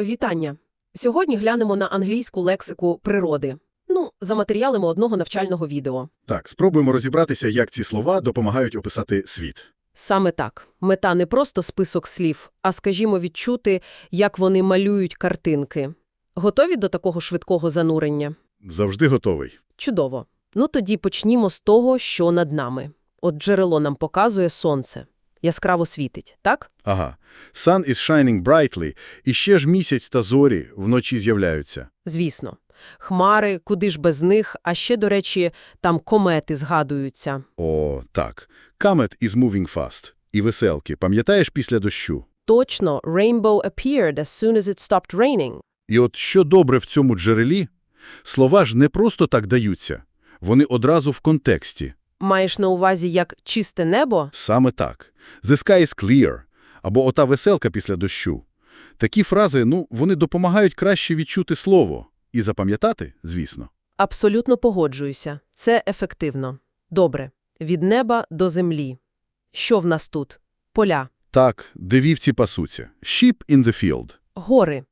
Вітання! Сьогодні глянемо на англійську лексику природи. Ну, за матеріалами одного навчального відео. Так, спробуємо розібратися, як ці слова допомагають описати світ. Саме так. Мета не просто список слів, а, скажімо, відчути, як вони малюють картинки. Готові до такого швидкого занурення? Завжди готовий. Чудово. Ну тоді почнімо з того, що над нами. От джерело нам показує сонце. Яскраво світить, так? Ага. Sun is shining brightly, і ще ж місяць та зорі вночі з'являються. Звісно. Хмари, куди ж без них, а ще, до речі, там комети згадуються. О, так. Comet is moving fast. І веселки. Пам'ятаєш після дощу? Точно, rainbow appeared as soon as it stopped raining. І от що добре в цьому джерелі, слова ж не просто так даються. Вони одразу в контексті. Маєш на увазі як чисте небо? Саме так. The sky is clear. Або ота веселка після дощу. Такі фрази, ну, вони допомагають краще відчути слово. І запам'ятати, звісно. Абсолютно погоджуюся. Це ефективно. Добре. Від неба до землі. Що в нас тут? Поля. Так, де вівці пасуться. Sheep in the field. Гори.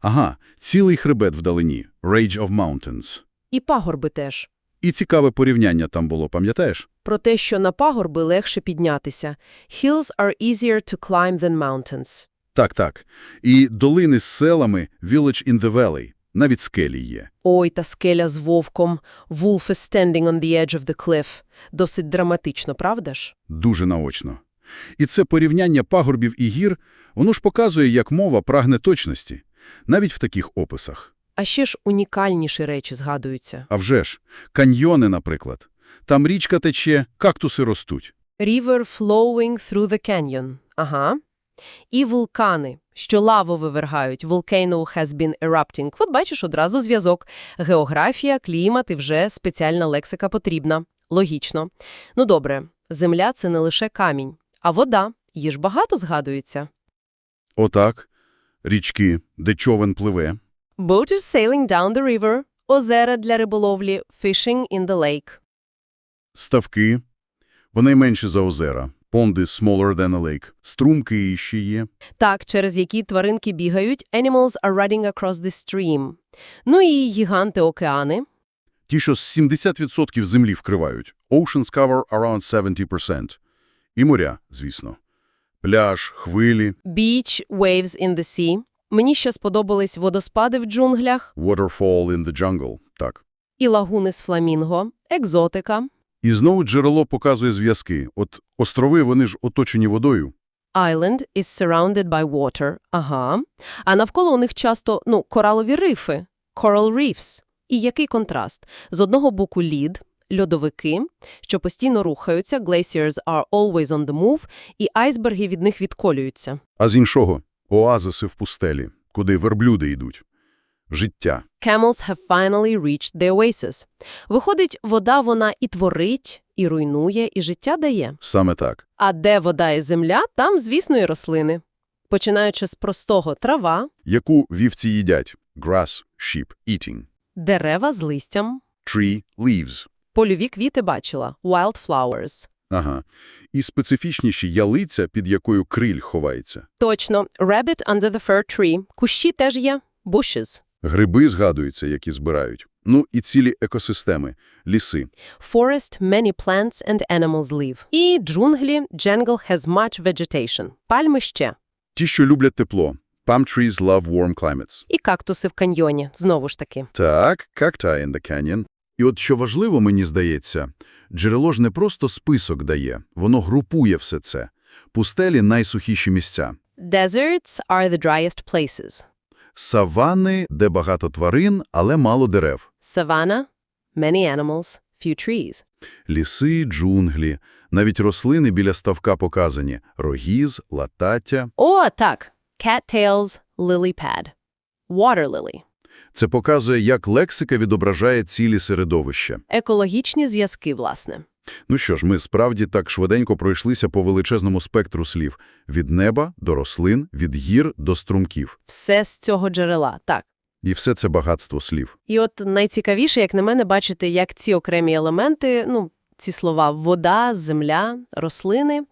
Ага, цілий хребет вдалині. Rage of Mountains. І пагорби теж. І цікаве порівняння там було, пам'ятаєш? Про те, що на пагорби легше піднятися. Hills are easier to climb than mountains. Так, так. І долини з селами Village in the Valley. Навіть скелі є. Ой, та скеля з вовком. Wolf is standing on the edge of the cliff. Досить драматично, правда ж? Дуже наочно. І це порівняння пагорбів і гір, воно ж показує, як мова прагне точності. Навіть в таких описах. А ще ж унікальніші речі згадуються. А вже ж, каньйони, наприклад. Там річка тече, кактуси ростуть. River flowing through the canyon. Ага. І вулкани, що лаву вивергають. Volcano has been erupting. От бачиш одразу зв'язок. Географія, клімат і вже спеціальна лексика потрібна. Логічно. Ну добре, земля – це не лише камінь, а вода. Її ж багато згадується. Отак. Річки, де човен пливе. Boat is sailing down the river. Озера для риболовлі. Fishing in the lake. Ставки. Вони менші за озера. Понди smaller than a lake. Струмки іще є. Так, через які тваринки бігають. Animals are running across the stream. Ну і гіганти-океани. Ті, що з 70% землі вкривають. Oceans cover around 70%. І моря, звісно. Пляж, хвилі, Beach, waves in the sea. Мені ще сподобались водоспади в джунглях waterfall in the jungle. Так. і лагуни з фламінго, екзотика. І знову джерело показує зв'язки. От острови, вони ж оточені водою. Island is surrounded by water. Ага. А навколо у них часто, ну, коралові рифи. Coral reefs. І який контраст? З одного боку лід, льодовики, що постійно рухаються, glaciers are always on the move, і айсберги від них відколюються. А з іншого – оазиси в пустелі, куди верблюди йдуть. Життя. Camels have finally reached the oasis. Виходить, вода вона і творить, і руйнує, і життя дає. Саме так. А де вода і земля, там, звісно, і рослини. Починаючи з простого трава, Яку вівці їдять? Grass, sheep, eating. дерева з листям, Tree, leaves. польові квіти бачила – wildflowers. Ага. І специфічніші ялиця, під якою криль ховається. Точно, rabbit under the fir tree. Кущі теж є, bushes. Гриби згадуються, які збирають. Ну і цілі екосистеми, ліси. Forest, many plants and animals live. І джунглі, jungle has much vegetation. Пальми ще. Ті, що люблять тепло. Palm trees love warm climates. І кактуси в каньйоні, знову ж таки. Так, cacti in the canyon. І от що важливо, мені здається, джерело ж не просто список дає, воно групує все це. Пустелі – найсухіші місця. Deserts are the driest places. Савани, де багато тварин, але мало дерев. Savannah, many animals, few trees. Ліси, джунглі, навіть рослини біля ставка показані – рогіз, латаття. О, так, cattails, lily pad. Water lily. Це показує, як лексика відображає цілі середовища. Екологічні зв'язки, власне. Ну що ж, ми справді так швиденько пройшлися по величезному спектру слів. Від неба до рослин, від гір до струмків. Все з цього джерела, так. І все це багатство слів. І от найцікавіше, як на мене, бачити, як ці окремі елементи, ну, ці слова вода, земля, рослини,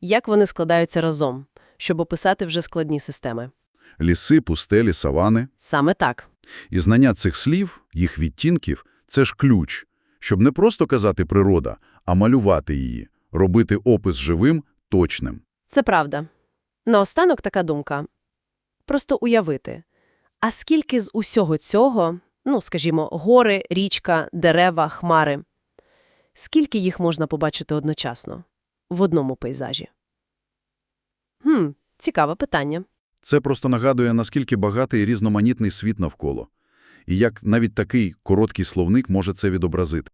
як вони складаються разом, щоб описати вже складні системи. Ліси, пустелі, савани. Саме так. І знання цих слів, їх відтінків – це ж ключ, щоб не просто казати «природа», а малювати її, робити опис живим, точним. Це правда. Наостанок така думка. Просто уявити. А скільки з усього цього, ну, скажімо, гори, річка, дерева, хмари, скільки їх можна побачити одночасно в одному пейзажі? Хм, цікаве питання. Це просто нагадує, наскільки багатий і різноманітний світ навколо. І як навіть такий короткий словник може це відобразити.